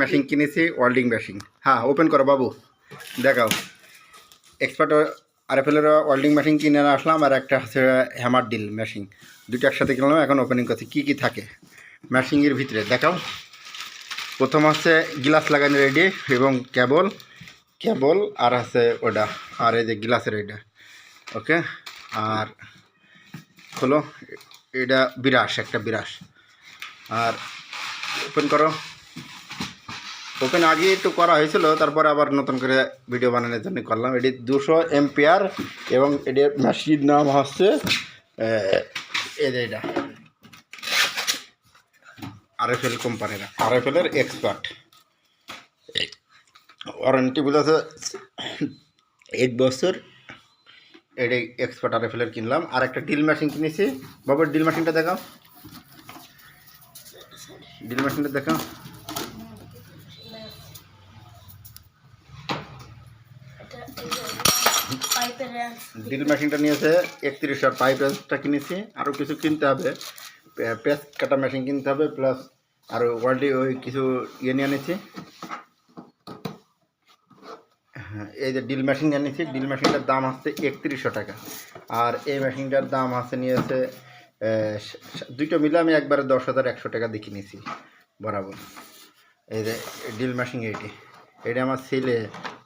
Machine কিনেছি welding machine হ্যাঁ open করো বাবু, দেখাও। এক্সপার্ট আরএফএলের ওয়েল্ডিং মেশিন কিনে আসলাম, আর একটা হচ্ছে হ্যামার ডিল মেশিন দুটো একসাথে কিনলাম, এখন ওপেনিং করছি। কী কী থাকে? মেশিনের ভিতরে, দেখাও। প্রথম হচ্ছে গ্লাস লাগানো রেডি এবং কেবল কেবল আর আছে ওটা, আর এই যে গ্লাসের এটা। ওকে আর হলো, এটা বিরাস একটা বিরাস আর ওপেন করো। ওপেন আগে একটু করা হয়েছিল, তারপরে আবার নতুন করে ভিডিও বানানোর জন্য করলাম। এটি দুশো এমপিআর এবং এটির মেশিন নাম হচ্ছে এটা। আরএফএল কোম্পানির আরএফএলের এক্সপার্ট ওয়ারেন্টি বলেছে এক বছর। এটি এক্সপার্ট আর এফ আরএফএলের কিনলাম। আর একটা ড্রিল মেশিন কিনেছি। বাবার ড্রিল মেশিনটা দেখাও। ডিল মেশিনটা দেখাও। ড্রিল মেশিনটা নিয়েছে একত্রিশ আর পাইপ রেঞ্জটা কিনেছি। আরও কিছু কিনতে হবে। পেস্ট কাটা মেশিন কিনতে হবে, প্লাস আর ওয়ার্ল্ডে ওই কিছু ইয়ে নিয়ে নিয়েছি হ্যাঁ এই যে ডিল মেশিন নিয়েছি ডিল মেশিনটার দাম হচ্ছে একত্রিশশো টাকা। আর এই মেশিনটার দাম আছে নিয়েছে দুটো মিলে আমি একবারে দশ হাজার একশো টাকা দেখে নিয়েছি বরাবর। এই যে ডিল মেশিন এইটি এটা আমার ছেলে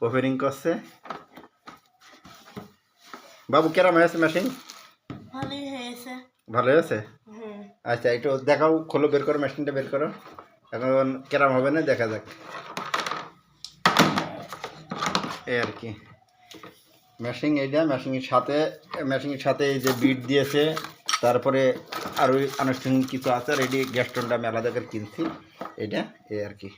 ওপেনিং করছে। বাবু কেরাম হয়েছে মেশিন? ভালোই হয়েছে। ভালো হয়েছে? হুম আচ্ছা একটু দেখাও খোলো বের করো মেশিনটা বের করো। এখন কেরাম হবে না দেখা যাক। এই আর কি। মেশিন এইটা মেশিনের সাথে মেশিনের সাথে এই যে বিট দিয়েছে তারপরে আর ওই আনুষ্ঠানিক কিছু আছে আর এটি গ্যাস টোনটা আমি আলাদা করে কিনছি। এটা এই আর কি।